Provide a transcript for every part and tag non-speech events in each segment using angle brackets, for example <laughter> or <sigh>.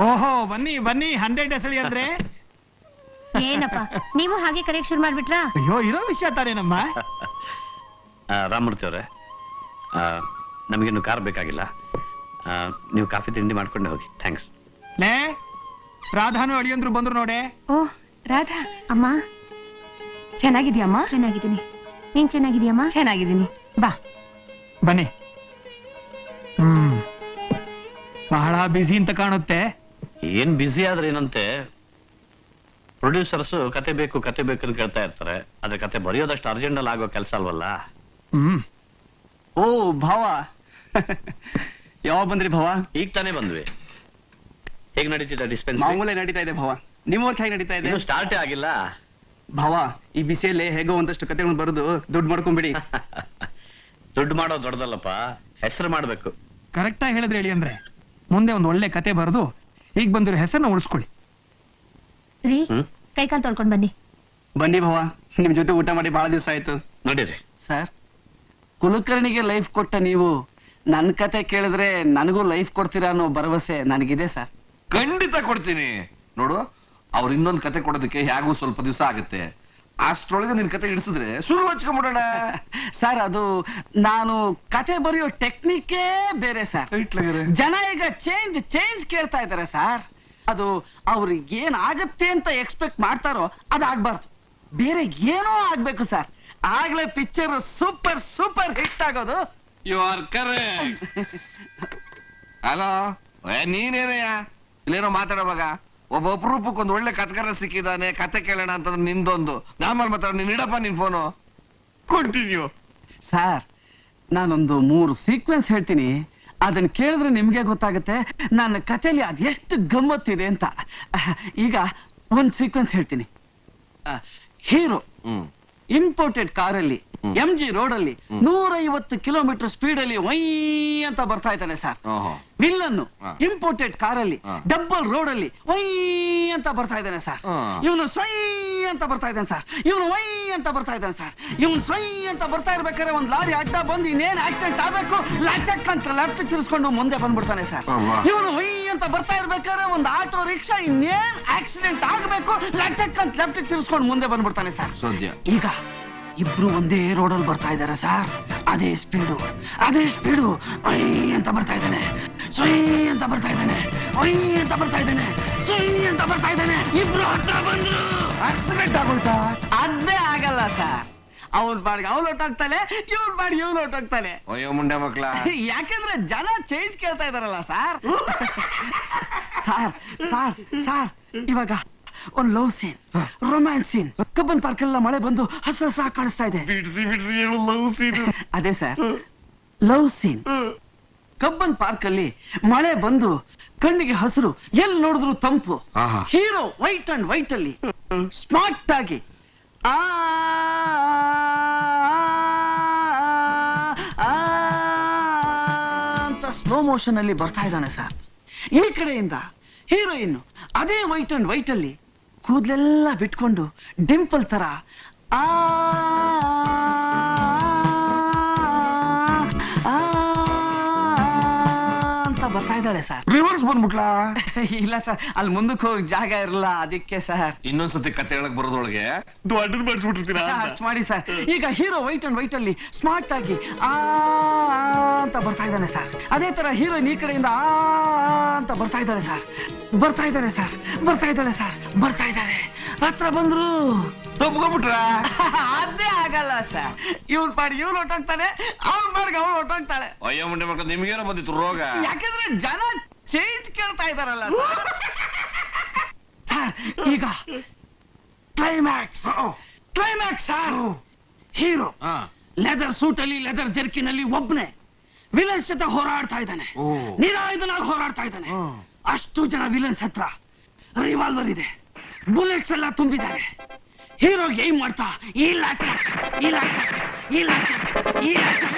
ಓಹೋ ಬನ್ನಿ ಬನ್ನಿ ಹಂಡ್ರೆಡ್ ಎಸಳಿ ಅಂದ್ರೆ? ಏನಪ್ಪ ನೀವು ಹಾಗೆ ಕರೆಯಕ್ ಶುರು ಮಾಡ್ಬಿಟ್ರಾ? ಅಯ್ಯೋ ಇರೋ ವಿಷಯ ತಾನೇನಮ್ಮ? ಆ, ರಾಮಮೂರ್ತಿ ಅವರೇ ನಮಗಿನ್ನು ಕಾರ್ ಬೇಕಾಗಿಲ್ಲ. ಆ, ನೀವು ಕಾಫಿ ತಿಂಡಿ ಮಾಡ್ಕೊಂಡು ಹೋಗಿ ಥ್ಯಾಂಕ್ಸ್. ಲೇ ರಾಧಾನು ಅಡಿಯಂದ್ರು ಬಂದ್ರು ನೋಡೆ? ಓ ರಾಧಾ ಅಮ್ಮ. ಚೆನ್ನಾಗಿದ್ಯಮ್ಮ? ಚೆನ್ನಾಗಿದ್ದೀನಿ. ನೀನ್ ಚೆನ್ನಾಗಿದ್ಯಮ್ಮ ಚೆನ್ನಾಗಿದ್ದೀನಿ. ಬಾ. ಬನ್ನಿ. ಹ್ಮ್. ಬಹಳ ಬಿಸಿ ಅಂತ ಕಾಣುತ್ತೆ. ಏನ್ ಬ್ಯುಸಿ ಆದ್ರೆ ಏನಂತೆ? ಪ್ರೊಡ್ಯೂಸರ್ಸ್ ಕತೆ ಬೇಕು ಕತೆ ಬೇಕು ಅಂತ ಕೇಳ್ತಾ ಇರ್ತಾರೆ. ಆದ್ರೆ ಕತೆ ಬರೆಯೋದಷ್ಟು ಅರ್ಜೆಂಟ್ ಅಲ್ಲಿ ಆಗೋ ಕೆಲಸ ಅಲ್ವಲ್ಲ? ಹ್ಮ್. ಓ ಭಾವ. ಯಾವಾಗ ಬಂದ್ರಿ ಭಾವ? ಈಗ ತಾನೇ ಬಂದ್ವಿ. ಹೇಗ್ ನಡೀತಿದೆ ಡಿಸ್ಪೆನ್ಸ್ ಮಾಮೂಲೆ ನಡೀತಾ ಇದೆ ಭಾವ. ನಿಮ್ಮ ವರ್ಕ್ ಹೇಗೆ ನಡೀತಾ ಇದೆ? ಸ್ಟಾರ್ಟ್ ಸ್ಟಾರ್ಟೇ ಆಗಿಲ್ಲ. ಭಾವ ಈ ಬಿಸಿಯಲ್ಲಿ ಹೇಗೋ ಒಂದಷ್ಟು ಕತೆಗಳನ್ನ ಬರೆದು ದುಡ್ಡು ಮಾಡ್ಕೊಂಬಿಡಿ. <laughs> ದುಡ್ಡು ಮಾಡೋ ದೊಡ್ಡದಲ್ಲಪ್ಪ. ಹೆಸರು ಮಾಡ್ಬೇಕು. ಕರೆಕ್ಟ್ ಆಗಿ ಹೇಳಿದ್ರೆ ಹೇಳಿ ಅಂದ್ರೆ ಮುಂದೆ ಒಂದು ಒಳ್ಳೆ ಕತೆ ಬರೆದು ಈಗ ಬಂದಿರೋ ಹೆಸರನ್ನ ಉಳಿಸ್ಕೊಳ್ಳಿ. ರೀ ಹ್ಮ್? ಕೈಕಾಲ್ ತೊಳ್ಕೊಂಡ್ ಬನ್ನಿ. ಬನ್ನಿ ಭವ ನಿಮ್ ಜೊತೆ ಊಟ ಮಾಡಿ ಬಹಳ ದಿವಸ ಆಯ್ತು. ನೋಡಿರಿ. ಸರ್ ಕುಲಕರ್ಣಿಗೆ ಲೈಫ್ ಕೊಟ್ಟ ನೀವು ನನ್ನ ಕತೆ ಕೇಳಿದ್ರೆ ನನಗೂ ಲೈಫ್ ಕೊಡ್ತೀರಾ ಅನ್ನೋ ಭರವಸೆ ನನಗಿದೆ ಸರ್. ಖಂಡಿತ ಕೊಡ್ತೀನಿ. ನೋಡು ಅವ್ರು ಇನ್ನೊಂದು ಕತೆ ಕೊಡೋದಕ್ಕೆ ಹೇಗೂ ಸ್ವಲ್ಪ ದಿವಸ ಆಗುತ್ತೆ. ಅಷ್ಟ್ರೊಳಗೆ ನಿನ್ ಕತೆ ಇಡಿಸಿದ್ರೆ ಶುರು ಹಚ್ಕೊಂಡ್ಬಿಡೋಣ ಸರ್ <laughs> ಅದು ನಾನು ಕತೆ ಬರೆಯೋ ಟೆಕ್ನಿಕೇ ಬೇರೆ ಸರ್. ಜನ ಈಗ ಚೇಂಜ್ ಚೇಂಜ್ ಕೇಳ್ತಾ ಇದ್ದಾರೆ ಸರ್ ಅದು ಅವ್ರಿಗೆ ಏನ್ ಆಗತ್ತೆ ಅಂತ ಎಕ್ಸ್ಪೆಕ್ಟ್ ಮಾಡ್ತಾರೋ ಅದಾಗ್ಬಾರ್ದು. ಬೇರೆ ಏನೋ ಆಗ್ಬೇಕು ಸರ್ ಆಗ್ಲೇ ಪಿಕ್ಚರ್ ಸೂಪರ್ ಸೂಪರ್ ಹಿಟ್ ಆಗೋದು. ಯು ಆರ್ ಕರೆಕ್ಟ್ ಹಲೋ ನೀನೇನಯ್ಯ ಇಲ್ಲೇನೋ ಮಾತಾಡೋವಾಗ? ಒಬ್ಬ ಅಪರೂಪಕ್ಕೆ ಒಂದು ಒಳ್ಳೆ ಕಥೆಗಾರ ಸಿಕ್ಕಿದಾನೆ ಕತೆ ಕೇಳೋಣ ಅಂತಂದ್ರೆ ನಿಂದೊಂದು. ನಾಮಲ್ ಮಾತ್ರ ನೀನ್ ಇಡಪ್ಪ ನಿನ್ ಫೋನು ಕಂಟಿನ್ಯೂ ಸರ್ ನಾನೊಂದು ಮೂರು ಸೀಕ್ವೆನ್ಸ್ ಹೇಳ್ತೀನಿ. ಅದನ್ನ ಕೇಳಿದ್ರೆ ನಿಮ್ಗೆ ಗೊತ್ತಾಗುತ್ತೆ ನನ್ನ ಕಥೆಯಲ್ಲಿ ಅದೆಷ್ಟು ಗಮ್ಮತ್ತಿದೆ ಅಂತ. ಈಗ ಒಂದ್ ಸೀಕ್ವೆನ್ಸ್ ಹೇಳ್ತೀನಿ. ಹೀರೋ ಹ್ಮ್. ಇಂಪೋರ್ಟೆಡ್ ಕಾರಲ್ಲಿ. ಎಂ ಜಿ ರೋಡ್ ಅಲ್ಲಿ. ನೂರೈವತ್ತು ಕಿಲೋಮೀಟರ್ ಸ್ಪೀಡ್ ಅಲ್ಲಿ ವೈ ಅಂತ ಬರ್ತಾ ಇದ್ದಾನೆ ಸರ್. ವಿಲ್ಲನ್ನು ಇಂಪೋರ್ಟೆಡ್ ಕಾರಲ್ಲಿ ಅಲ್ಲಿ ಡಬ್ಬಲ್ ರೋಡ್ ಅಲ್ಲಿ ವೈ ಅಂತ ಬರ್ತಾ ಇದ್ದಾನೆ ಸರ್. ಇವನು ಸ್ವೈ ಅಂತ ಬರ್ತಾ ಇದ್ದಾನೆ ಸರ್. ಇವನು ವೈ ಅಂತ ಬರ್ತಾ ಇದ್ದಾನೆ ಸರ್. ಇವನು ಸ್ವೈ ಅಂತ ಬರ್ತಾ ಇರ್ಬೇಕಾದ್ರೆ ಒಂದ್ ಲಾರಿ ಅಡ್ಡ ಬಂದು ಇನ್ನೇನ್ ಆಕ್ಸಿಡೆಂಟ್ ಆಗ್ಬೇಕು? ಲಚಕ್ ಅಂತ ಲೆಫ್ಟ್ ತಿರ್ಸ್ಕೊಂಡು ಮುಂದೆ ಬಂದ್ಬಿಡ್ತಾನೆ ಸರ್. ಇವನು ವೈ ಅಂತ ಬರ್ತಾ ಇರ್ಬೇಕಾದ್ರೆ ಒಂದ್ ಆಟೋ ರಿಕ್ಷಾ ಇನ್ನೇನ್ ಆಕ್ಸಿಡೆಂಟ್ ಆಗ್ಬೇಕು? ಲಚಕ್ ಅಂತ ಲೆಫ್ಟ್ ತಿರ್ಸ್ಕೊಂಡು ಮುಂದೆ ಬಂದ್ಬಿಡ್ತಾನೆ ಸರ್. ಸದ್ಯ. ಈಗ ಇಬ್ರು ಒಂದೇ ರೋಡಲ್ಲಿ ಬರ್ತಾ ಇದ್ದಾರೆ ಸರ್ ಅದೇ ಸ್ಪೀಡು ಅದೇ ಸ್ಪೀಡು ಐ ಅಂತ ಬರ್ತಾ ಇದ್ದಾನೆ. ಸೊಯ್ ಅಂತ ಬರ್ತಾ ಇದ್ದಾನೆ. ಒಯ್ ಅಂತ ಬರ್ತಾ ಇದ್ದಾನೆ. ಸೊಯ್ ಅಂತ ಬರ್ತಾ ಇದ್ದಾನೆ. ಇಬ್ರು ಹತ್ರ ಬಂದ್ರು. ಆಕ್ಸಿಡೆಂಟ್ ಆಗೋಯ್ತಾ? ಅದೇ ಆಗಲ್ಲ ಸರ್ ಅವನ್ ಬಾಡಿಗೆ ಅವ್ನು ಹೊಟ್ಟೋಗ್ತಾನೆ ಇವನ್ ಬಾಡಿಗೆ ಇವ್ನು ಹೊಟ್ಟೋಗ್ತಾನೆ ಅಯ್ಯೋ ಮುಂಡೆ ಮಕ್ಳ. ಯಾಕಂದ್ರೆ ಜನ ಚೇಂಜ್ ಕೇಳ್ತಾ ಇದಾರಲ್ಲ ಸರ್ ಸಾರ್ ಸಾರ್ ಸಾರ್ ಇವಾಗ ಒಂದ್ love scene romance scene Cubbon park ಎಲ್ಲ ಮಳೆ ಬಂದು ಹಸಿರು ಹಸಿರಾಗಿ ಕಾಣಿಸ್ತಾ ಇದೆ ಬಿಡ್ಸಿ ಬಿಡ್ಸಿ ಹೇಳು ಲವ್ ಸೀನು ಅದೇ sir love scene Cubbon park ಅಲ್ಲಿ ಮಳೆ ಬಂದು ಕಣ್ಣಿಗೆ ಹಸಿರು ಎಲ್ಲಿ ನೋಡಿದ್ರು ತಂಪು ಆಹಾ. ಹೀರೋ ವೈಟ್ ಅಂಡ್ ವೈಟ್ ಅಲ್ಲಿ ಸ್ಮಾರ್ಟ್ ಆಗಿ ಆ ಆ ಅಂತ ಸ್ಲೋ ಮೋಷನ್ ಅಲ್ಲಿ ಬರ್ತಾ ಇದ್ದಾನೆ ಸರ್ ಈ ಕಡೆಯಿಂದ ಹೀರೋಯಿನ್ ಅದೇ ವೈಟ್ ಅಂಡ್ ವೈಟ್ ಅಲ್ಲಿ ಕೂದಲೆಲ್ಲ ಬಿಟ್ಕೊಂಡು ಡಿಂಪಲ್ ತರ ಆ ಅಂತ ಬರ್ತಾ ಸರ್ ರಿವರ್ಸ್ ಬಂದ್ಬಿಟ್ಲಾ ಇಲ್ಲ ಸರ್ ಅಲ್ಲಿ ಮುಂದಕ್ಕೆ ಹೋಗಿ ಜಾಗ ಇರಲ್ಲ ಅದಕ್ಕೆ ಸರ್ ಇನ್ನೊಂದ್ಸತಿ ಕತೆ ಹೇಳಕ್ ಬರೋದ್ರೊಳಗೆ ದೊಡ್ಡದು ಮಾಡಿಸ್ಬಿಟ್ಟಿರ್ತೀರಾ ಅಷ್ಟು ಮಾಡಿ ಸರ್ ಈಗ ಹೀರೋ ವೈಟ್ ಅಂಡ್ ವೈಟ್ ಅಲ್ಲಿ ಸ್ಮಾರ್ಟ್ ಆಗಿ ಆ ಅಂತ ಬರ್ತಾ ಇದ್ದಾನೆ ಸರ್ ಅದೇ ತರ ಹೀರೋಯಿನ್ ಈ ಕಡೆಯಿಂದ ಆ ಅಂತ ಬರ್ತಾ ಇದ್ದಾಳೆ ಸರ್ ಬರ್ತಾ ಇದ್ದಾರೆ ಸರ್. ಬರ್ತಾ ಇದ್ದಾಳೆ ಸರ್. ಬರ್ತಾ ಇದ್ದಾಳೆ ಹತ್ರ ಬಂದ್ರು. ತಪ್ಕೊಂಡ್ಬಿಟ್ರ <laughs> ಅದೇ ಆಗಲ್ಲ ಸರ್. ಇವ್ನ ಪಾಡಿ ಇವ್ನು ಹೊಟ್ಟೋಗ್ತಾನೆ ಅವ್ನ್ ಪಾಡಿಗೆ ಅವ್ನು ಹೊಟ್ಟೋಗ್ತಾಳೆ. ಅಯ್ಯೋ ಮುಂಡೆ ಮಕ್ಳ ನಿಮ್ಗೇನೋ ಬಂದಿತ್ತು ರೋಗ? ಯಾಕಂದ್ರೆ ಜನ ಚೇಂಜ್ ಕೇಳ್ತಾ ಇದಾರಲ್ಲ <laughs> ಸರ್. ಈಗ climax climax sir. Hero. Leather suit ಅಲ್ಲಿ ಲೆದರ್ ಜರ್ಕಿನಲ್ಲಿ ಒಬ್ನೇ. ವಿಲನ್ಸ್ ಜೊತೆ ಹೋರಾಡ್ತಾ ಇದ್ದಾನೆ. ನಿರಾಯುಧನಾಗಿ ಹೋರಾಡ್ತಾ ಇದ್ದಾನೆ. ಅಷ್ಟು ಜನ ವಿಲನ್ಸ್ ಹತ್ರ ರಿವಾಲ್ವರ್ ಇದೆ. ಬುಲೆಟ್ಸ್ ಎಲ್ಲ ತುಂಬಿದ್ದಾರೆ ಹೀರೋ ಏನ್ ಮಾಡ್ತಾ ಈ ಚಕ್ ಈ ಚಕ್ ಈ ಚಕ್ ಈ ಚಕ್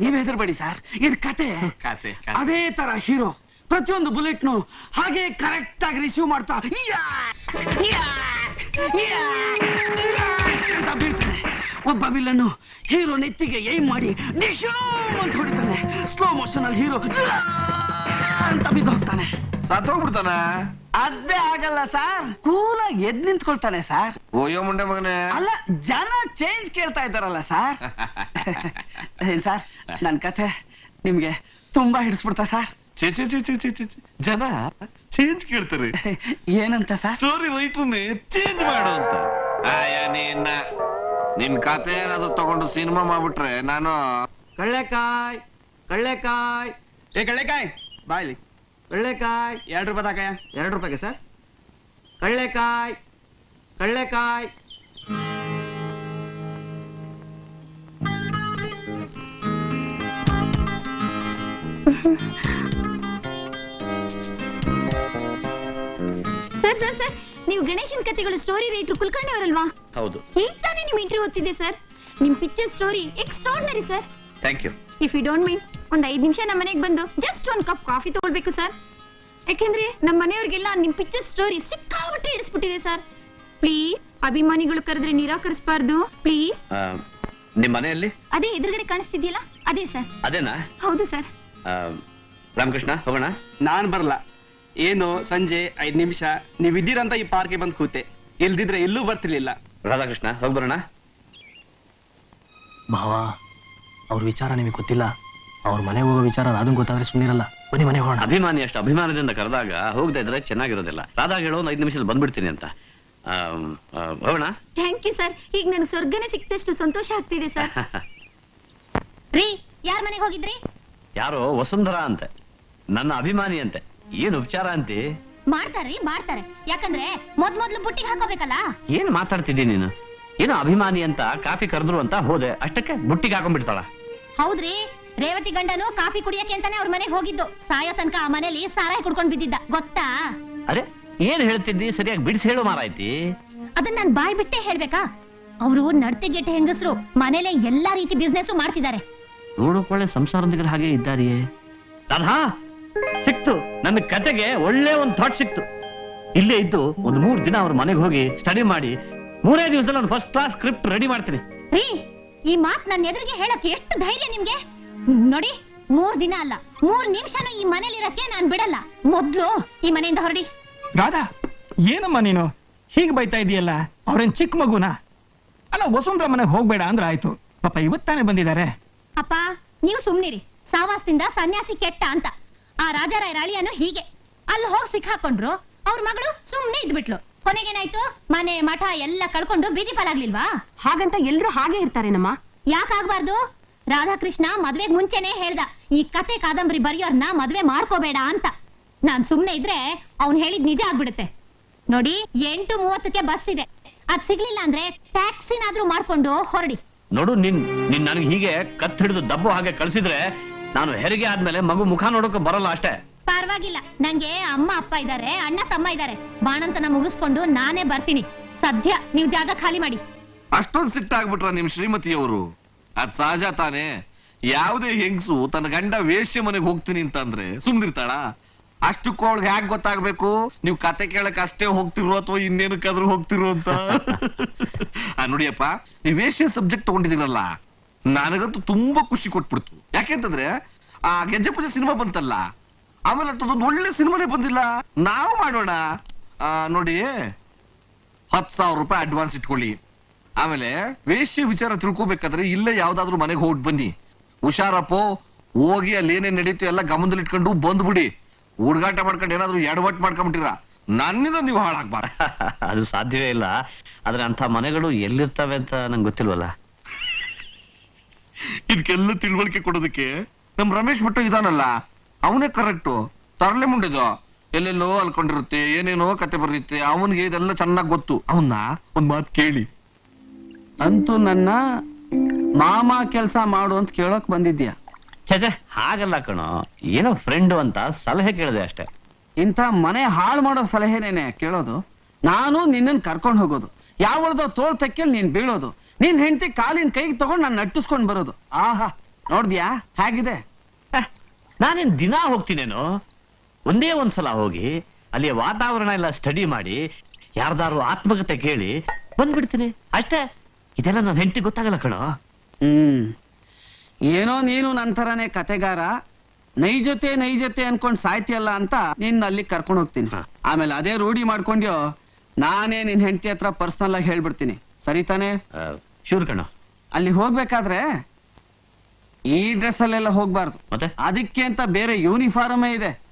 ನೀವ್ ಹೆದರ್ಬೇಡಿ ಸರ್ ಇದು ಕತೆ. ಅದೇ ತರ ಹೀರೋ ಪ್ರತಿಯೊಂದು ಬುಲೆಟ್ನು ಹಾಗೆ ಕರೆಕ್ಟ್ ಆಗಿ ರಿಸೀವ್ ಮಾಡ್ತಾ ಯಾ ಯಾ ಬೀಳ್ತಾನೆ ಒಬ್ಬ ವಿಲನ್ನು ಹೀರೋ ನೆತ್ತಿಗೆ ಏಮ್ ಮಾಡಿ ಅಂತ ಹೊಡಿತಾನೆ. ಸ್ಲೋ ಮೋಷನ್ ಅಲ್ಲಿ ಹೀರೋ ಅಂತ ಬಿದ್ದು ಹೋಗ್ತಾನೆ. ಸತ್ತೋಗ್ಬಿಡ್ತಾನ ಅದೇ ಆಗಲ್ಲ ಸರ್. ಕೂಲ ಎದ್ ನಿಂತ್ಕೊಳ್ತಾನೆ ಸರ್. ಓಯೋ ಮುಂಡೆ ಮಗನೇ. ಅಲ್ಲ ಜನ ಚೇಂಜ್ ಕೇಳ್ತಾ ಇದ್ದಾರಲ್ಲ ಸರ್. <laughs> ಏನ್ ಸರ್ ನನ್ ಕತೆ ನಿಮ್ಗೆ ತುಂಬಾ ಹಿಡಿಸ್ಬಿಡ್ತಾ ಸರ್. ಛೆ, ಛೆ, ಛೆ, ಛೆ, ಛೆ, ಛೆ, ಛೆ. ಜನ ಚೇಂಜ್ ಕೇಳ್ತಾರೆ. <laughs> ಏನಂತ ಸರ್? ಸ್ಟೋರಿ ರೈಟರ್ನೇ ಚೇಂಜ್ ಮಾಡು ಅಂತ. ಆಯಾ ನಿನ್ ಕತೆ ಏನಾದ್ರು ತಗೊಂಡು ಸಿನಿಮಾ ಮಾಡ್ಬಿಟ್ರೆ ನಾನು ಕಳ್ಳೆಕಾಯ್ ಕಳ್ಳೆಕಾಯ್. ಏ ಕಳ್ಳೆಕಾಯ್ ಬಾಯ್ಲಿ ಕಳ್ಳೆಕಾಯ್. ಎರಡು ರೂಪಾಯಿ ತಾಕಯ್ಯ. ಎರಡು ರೂಪಾಯಿಗೆ ಸರ್? ಕಳ್ಳೆಕಾಯ್ ಕಳ್ಳೆಕಾಯ್. ಸರ್ ಸರ್ ಸರ್ ನೀವು ಗಣೇಶನ್ ಕತೆಗಳು ಸ್ಟೋರಿ ರೈಟರ್ ಕುಲ್ಕರ್ಣಿ ಅವರಲ್ವಾ ಹೌದು. ಈಗ ತಾನೇ ನಿಮ್ ಇಂಟರ್ವ್ಯೂ ಓದ್ತಿದ್ದೆ ಸರ್ ನಿಮ್ picture story extraordinary sir thank you if you don't mind ಒಂದ್ ಐದ್ ನಿಮಿಷ ನಮ್ಮ ಮನೆಗೆ ಬಂದು ಜಸ್ಟ್ ಒಂದ್ ಕಪ್ ಕಾಫಿ ತಗೊಳ್ಬೇಕು ಸರ್ ಯಾಕೆಂದ್ರೆ ನಮ್ಮ ಮನೆಯವ್ರಿಗೆಲ್ಲ ನಿಮ್ ಪಿಕ್ಚರ್ ಸ್ಟೋರಿ ಸಿಕ್ಕಾಪಟ್ಟೆ ಹಿಡಿಸ್ಬಿಟ್ಟಿದೆ ಸರ್ ಪ್ಲೀಸ್ ಅಭಿಮಾನಿಗಳು ಕರೆದ್ರೆ ನಿರಾಕರಿಸಬಾರ್ದು. ಪ್ಲೀಸ್ ನಿಮ್ಮ ಮನೆಯಲ್ಲಿ? ಅದೇ ಎದುರುಗಡೆ ಕಾಣಿಸ್ತಿದ್ಯಲ್ಲ? ಅದೇ ಸರ್ ಅದೇನಾ? ಹೌದು ಸರ್ ರಾಮಕೃಷ್ಣ ಹೋಗೋಣ. ನಾನು ಬರಲ್ಲ ಏನು ಸಂಜೆ ಐದ್ ನಿಮಿಷ ನೀವ್ ಇದ್ದೀರಂತ ಈ ಪಾರ್ಕ್ಗೆ ಬಂದ್ ಕೂತೆ. ಇಲ್ದಿದ್ರೆ ಇಲ್ಲೂ ಬರ್ತಿರ್ಲಿಲ್ಲ. ರಾಧಾಕೃಷ್ಣ ಹೋಗಿ ಬರೋಣ. ಭಾವ ಅವ್ರ ವಿಚಾರ ನಿಮಗೆ ಗೊತ್ತಿಲ್ಲ. ಅವ್ರ ಮನೆ ಹೋಗೋ ವಿಚಾರ ಅದನ್ನ ಗೊತ್ತಾದ್ರೆ ಸುಮ್ಮನಿರಲ್ಲ ಬನ್ನಿ ಮನೆ ಹೋಗೋಣ. ಅಭಿಮಾನಿ ಅಷ್ಟು ಅಭಿಮಾನದಿಂದ ಕರೆದಾಗ ಹೋಗದೆ ಇದ್ರೆ ಚೆನ್ನಾಗಿರೋದಿಲ್ಲ. ರಾಧಾ ಹೇಳೋ ಒಂದು ಐದು ನಿಮಿಷದಲ್ಲಿ ಬಂದ್ಬಿಡ್ತೀನಿ ಅಂತ. ಆಮ್, ಆ, ಹೋಗೋಣ? ಥ್ಯಾಂಕ್ ಯು ಸರ್ ಈಗ ನನಗೆ ಸ್ವರ್ಗನೇ ಸಿಕ್ತಷ್ಟು ಸಂತೋಷ ಆಗ್ತಿದೆ ಸರ್ <laughs> ರೀ ಯಾರ ಮನೆಗೆ ಹೋಗಿದ್ರಿ? ಯಾರೋ ವಸುಂಧರಾ ಅಂತೆ. ನನ್ನ ಅಭಿಮಾನಿ ಅಂತೆ. ಏನು ಉಪಚಾರ ಅಂತಿ? ಮಾಡ್ತಾರ್ರಿ ಮಾಡ್ತಾರೆ? ಯಾಕಂದ್ರೆ ಮೊದ್ ಮೊದ್ಲು ಬುಟ್ಟಿಗೆ ಹಾಕೋಬೇಕಲ್ಲ? ಏನ್ ಮಾತಾಡ್ತಿದ್ದೀನಿ ನೀನು? ಏನೋ ಅಭಿಮಾನಿ ಅಂತ ಕಾಫಿ ಕರೆದ್ರು ಅಂತ ಹೋದೆ. ಅಷ್ಟಕ್ಕೆ ಬುಟ್ಟಿಗೆ ಹಾಕೊಂಡ್ಬಿಡ್ತಾಳ. ಹೌದ್ರಿ ರೇವತಿ ಗಂಡನು ಕಾಫಿ ಕುಡಿಯಕ್ಕೆ ಅಂತಾನೆ ಅವ್ರ ಮನೆಗೆ ಹೋಗಿದ್ದು. ಸಾಯೋ ತನಕ ಆ ಮನೇಲಿ ಸಾರಾಯಿ ಕುಡ್ಕೊಂಡ್ ಬಿದ್ದಿದ್ದ. ಗೊತ್ತಾ? ಅರೆ ಏನ್ ಹೇಳ್ತಿದ್ದಿ? ಸರಿಯಾಗಿ ಬಿಡಿಸಿ ಹೇಳು ಮಾರಾಯ್ತಿ. ಅದನ್ನ ನಾನ್ ಬಾಯ್ ಬಿಟ್ಟೆ ಹೇಳ್ಬೇಕಾ? ಅವರು ನಡ್ತಿಗೆಟ್ಟ ಹೆಂಗಸರು ಮನೇಲೆ ಎಲ್ಲಾ ರೀತಿ ಬಿಸ್ನೆಸ್ ಮಾಡ್ತಿದ್ದಾರೆ. ನೋಡೋಕೊಳ್ಳೆ ಸಂಸಾರದೊಂದಿಗೆ ಹಾಗೆ ಇದ್ದಾರಿಯೇ. ರಾಧಾ ಸಿಕ್ತು. ನನ್ನ ಕತೆಗೆ ಒಳ್ಳೆ ಒಂದು ಥಾಟ್ ಸಿಕ್ತು. ಇಲ್ಲೇ ಇದ್ದು ಒಂದು ಮೂರ್ ದಿನ ಅವ್ರ ಮನೆಗೆ ಹೋಗಿ ಸ್ಟಡಿ ಮಾಡಿ ಮೂರೇ ದಿವಸದಲ್ಲಿ ಒಂದು ಫಸ್ಟ್ ಕ್ಲಾಸ್ ಸ್ಕ್ರಿಪ್ಟ್ ರೆಡಿ ಮಾಡ್ತೀನಿ. ರೀ ಈ ಮಾತ್ ನನ್ನ ಎದುರಿಗೆ ಹೇಳಕ್ ಎಷ್ಟು ಧೈರ್ಯ ನಿಮ್ಗೆ? ನೋಡಿ ಮೂರ್ ದಿನ ಅಲ್ಲ ಮೂರ್ ನಿಮಿಷನೂ ಈ ಮನೇಲಿ ಇರಕ್ಕೆ ನಾನ್ ಬಿಡಲ್ಲ. ಮೊದ್ಲು ಈ ಮನೆಯಿಂದ ಹೊರಡಿ. ರಾಧಾ ಏನಮ್ಮ ನೀನು? ಹೀಗೆ ಬೈತಾ ಇದೆಯಲ್ಲ? ಅವ್ರೇನ್ ಚಿಕ್ಕ ಮಗುನ? ಅಲ್ಲ ವಸುಂಧರ ಮನೆಗೆ ಹೋಗ್ಬೇಡ ಅಂದ್ರೆ ಆಯ್ತು. ಪಾಪ ಇವತ್ತಾನೆ ಬಂದಿದ್ದಾರೆ. ಅಪ್ಪ ನೀವು ಸುಮ್ನಿರಿ. ಸಾವಾಸದಿಂದ ಸನ್ಯಾಸಿ ಕೆಟ್ಟ ಅಂತ. ಆ ರಾಜಾರಾಯ ರಾಳಿಯನ್ನು ಹೀಗೆ. ಅಲ್ಲಿ ಹೋಗಿ ಸಿಕ್ಕಾಕೊಂಡ್ರು ಅವ್ರ ಮಗಳು ಸುಮ್ನೆ ಇದ್ಬಿಟ್ಲು. ಕೊನೆಗೇನಾಯ್ತು? ಮನೆ ಮಠ ಎಲ್ಲ ಕಳ್ಕೊಂಡು ಬೀದಿ ಪಾಲಾಗ್ಲಿಲ್ವಾ? ಹಾಗಂತ ಎಲ್ರು ಹಾಗೆ ಇರ್ತಾರೇನಮ್ಮ? ಯಾಕಾಗ್ಬಾರ್ದು ರಾಧಾಕೃಷ್ಣ ಮದ್ವೆಗ್ ಮುಂಚೆನೆ ಹೇಳ್ದ ಈ ಕತೆ ಕಾದಂಬರಿ ಬರೆಯೋರ್ನ ಮದ್ವೆ ಮಾಡ್ಕೋಬೇಡ ಅಂತ. ನಾನ್ ಸುಮ್ನೆ ಇದ್ರೆ ಅವ್ನ್ ಹೇಳಿದ್ ನಿಜ ಆಗ್ಬಿಡುತ್ತೆ. ನೋಡಿ ಎಂಟು ಮೂವತ್ತಕ್ಕೆ ಬಸ್ ಇದೆ. ಅದ್ ಸಿಗ್ಲಿಲ್ಲ ಅಂದ್ರೆ ಟ್ಯಾಕ್ಸಿನಾದ್ರೂ ಮಾಡ್ಕೊಂಡು ಹೊರಡಿ. ನೋಡು ನಿನ್ ನಿನ್ ನನಗೆ ಹೀಗೆ ಕತ್ ಹಿಡಿದು ದಬ್ಬು ಹಾಗೆ ಕಳ್ಸಿದ್ರೆ ನಾನು ಹೆರಿಗೆ ಆದ್ಮೇಲೆ ಮಗು ಮುಖ ನೋಡೋಕೆ ಬರಲ್ಲ ಅಷ್ಟೇ. ಪರವಾಗಿಲ್ಲ. ನಂಗೆ ಅಮ್ಮ ಅಪ್ಪ ಇದಾರೆ ಅಣ್ಣ ತಮ್ಮ ಇದಾರೆ ಬಾಣಂತನ ಮುಗಿಸ್ಕೊಂಡು ನಾನೇ ಬರ್ತೀನಿ. ಸದ್ಯ ನೀವು ಜಾಗ ಖಾಲಿ ಮಾಡಿ. ಅಷ್ಟೊಂದು ಸಿಟ್ಟಾಗ್ಬಿಟ್ರ ನಿಮ್ ಶ್ರೀಮತಿಯವರು? ಅದ್ ಸಹಜ ತಾನೇ. ಯಾವುದೇ ಹೆಂಗಸು ತನ್ನ ಗಂಡ ವೇಶ್ಯ ಮನೆಗೆ ಹೋಗ್ತೀನಿ ಅಂತಂದ್ರೆ ಸುಮ್ದಿರ್ತಾಳ ಅಷ್ಟಕ್ಕೂ ಅವಳಿಗೆ ಹ್ಯಾಕ್ ಗೊತ್ತಾಗ್ಬೇಕು? ನೀವು ಕತೆ ಕೇಳಕ್ ಅಷ್ಟೇ ಹೋಗ್ತಿರೋ ಅಥವಾ ಇನ್ನೇನಕ್ಕಾದ್ರೂ ಹೋಗ್ತಿರೋ ಅಂತ? ಆ, ನೋಡಿಯಪ್ಪ ಈ ವೇಶ್ಯ ಸಬ್ಜೆಕ್ಟ್ ತಗೊಂಡಿದ್ದೀರಲ್ಲ ನನಗಂತೂ ತುಂಬಾ ಖುಷಿ ಕೊಟ್ಬಿಡ್ತು. ಯಾಕೆಂತಂದ್ರೆ ಆ ಗೆಜ್ಜೆ ಪೂಜೆ ಸಿನಿಮಾ ಬಂತಲ್ಲ ಆಮೇಲೆ ಅಂತದೊಂದು ಒಳ್ಳೆ ಸಿನಿಮಾನೇ ಬಂದಿಲ್ಲ. ನಾವು ಮಾಡೋಣ. ಆ, ನೋಡಿ ಹತ್ತು ಸಾವಿರ ರೂಪಾಯಿ ಅಡ್ವಾನ್ಸ್ ಇಟ್ಕೊಳ್ಳಿ. ಆಮೇಲೆ ವೇಷ್ಯ ವಿಚಾರ ತಿಳ್ಕೊಬೇಕಾದ್ರೆ ಇಲ್ಲೇ ಯಾವ್ದಾದ್ರು ಮನೆಗೆ ಹೋಗಿ ಬನ್ನಿ. ಹುಷಾರಪ್ಪೋ ಹೋಗಿ ಅಲ್ಲಿ ಏನೇನ್ ನಡೀತು ಎಲ್ಲ ಗಮನದಲ್ಲಿ ಇಟ್ಕೊಂಡು ಬಂದ್ಬಿಡಿ. ಹುಡುಗಾಟ ಮಾಡ್ಕೊಂಡು ಏನಾದ್ರು ಎಡವಟ್ ಮಾಡ್ಕೊಂಬಿಟ್ಟಿರ ನನ್ನಿಂದ ನೀವು ಹಾಳಾಗ್ಬಾರ <laughs> ಅದು ಸಾಧ್ಯವೇ ಇಲ್ಲ. ಆದ್ರೆ ಅಂತ ಮನೆಗಳು ಎಲ್ಲಿರ್ತವೆ ಅಂತ ನಂಗೆ ಗೊತ್ತಿಲ್ವಲ್ಲ? <laughs> ಇದಕ್ಕೆಲ್ಲ ತಿಳುವಳಿಕೆ ಕೊಡೋದಕ್ಕೆ ನಮ್ ರಮೇಶ್ ಭಟ್ಟ ಇದಾನಲ್ಲ ಅವನೇ ಕರೆಕ್ಟು ತರಲೆ ಮುಂಡಿದ್ದು ಎಲ್ಲೆಲ್ಲೋ ಅಲ್ಕೊಂಡಿರುತ್ತೆ ಏನೇನೋ ಕತೆ ಬರುತ್ತೆ ಅವನಿಗೆ ಇದೆಲ್ಲ ಚೆನ್ನಾಗ್ ಗೊತ್ತು. ಅವನ್ನ ಒಂದ್ ಮಾತು ಕೇಳಿ. ಅಂತೂ ನನ್ನ ಮಾಮ ಕೆಲಸ ಮಾಡು ಅಂತ ಕೇಳಕ್ ಬಂದಿದ್ಯಾ ಚಜೆ ಹಾಗಲ್ಲ ಕಣೋ. ಏನೋ ಫ್ರೆಂಡು ಅಂತ ಸಲಹೆ ಕೇಳಿದೆ ಅಷ್ಟೇ. ಇಂಥ ಮನೆ ಹಾಳು ಮಾಡೋ ಸಲಹೆನೇನೆ ಕೇಳೋದು? ನಾನು ನಿನ್ನನ್ ಕರ್ಕೊಂಡು ಹೋಗೋದು. ಯಾವಳ್ದೋ ತೋಳ್ ತಕ್ಕೆಲ್ ನೀನ್ ಬೀಳೋದು. ನಿನ್ ಹೆಂಡತಿ ಕಾಲಿನ ಕೈಗೆ ತಗೊಂಡು ನಾನು ನಟ್ಟಿಸ್ಕೊಂಡ್ ಬರೋದು. ಆಹಾ. ನೋಡ್ದ್ಯಾ? ಹೇಗಿದೆ? ನಾನೇನ್ ದಿನ ಹೋಗ್ತೀನೇನು? ಒಂದೇ ಒಂದ್ಸಲ ಹೋಗಿ ಅಲ್ಲಿ ವಾತಾವರಣ ಎಲ್ಲ ಸ್ಟಡಿ ಮಾಡಿ ಯಾರ್ದಾರು ಆತ್ಮಕತೆ ಕೇಳಿ ಬಂದ್ಬಿಡ್ತೀನಿ. ಅಷ್ಟೇ ಇದೆಲ್ಲ ನನ್ನ ಹೆಂಡತಿ ಗೊತ್ತಾಗಲ್ಲ ಕಣೋ. ಹ್ಮ್. ಏನೋ ನೀನು ನಂತರನೇ ಕತೆಗಾರ ನೈಜತೆ ನೈಜತೆ ಅನ್ಕೊಂಡ್ ಸಾಯ್ತಿಯಲ್ಲ ಅಂತ ನಿನ್ನ ಅಲ್ಲಿ ಕರ್ಕೊಂಡು ಹೋಗ್ತೀನಿ. ಆಮೇಲೆ ಅದೇ ರೂಢಿ ಮಾಡ್ಕೊಂಡ್ಯೋ ನಾನೇ ನಿನ್ ಹೆಂಡತಿ ಹತ್ರ ಪರ್ಸನಲ್ ಆಗಿ ಹೇಳ್ಬಿಡ್ತೀನಿ. ಸರಿ ತಾನೇ? ಶೂರ್ ಕಣೋ. ಅಲ್ಲಿ ಹೋಗ್ಬೇಕಾದ್ರೆ ಈ ಡ್ರೆಸ್ ಅಲ್ಲೆಲ್ಲ ಹೋಗ್ಬಾರ್ದು. ಮತ್ತೆ? ಅದಕ್ಕೆ ಅಂತ ಬೇರೆ ಯೂನಿಫಾರ್ಮೇ ಇದೆ.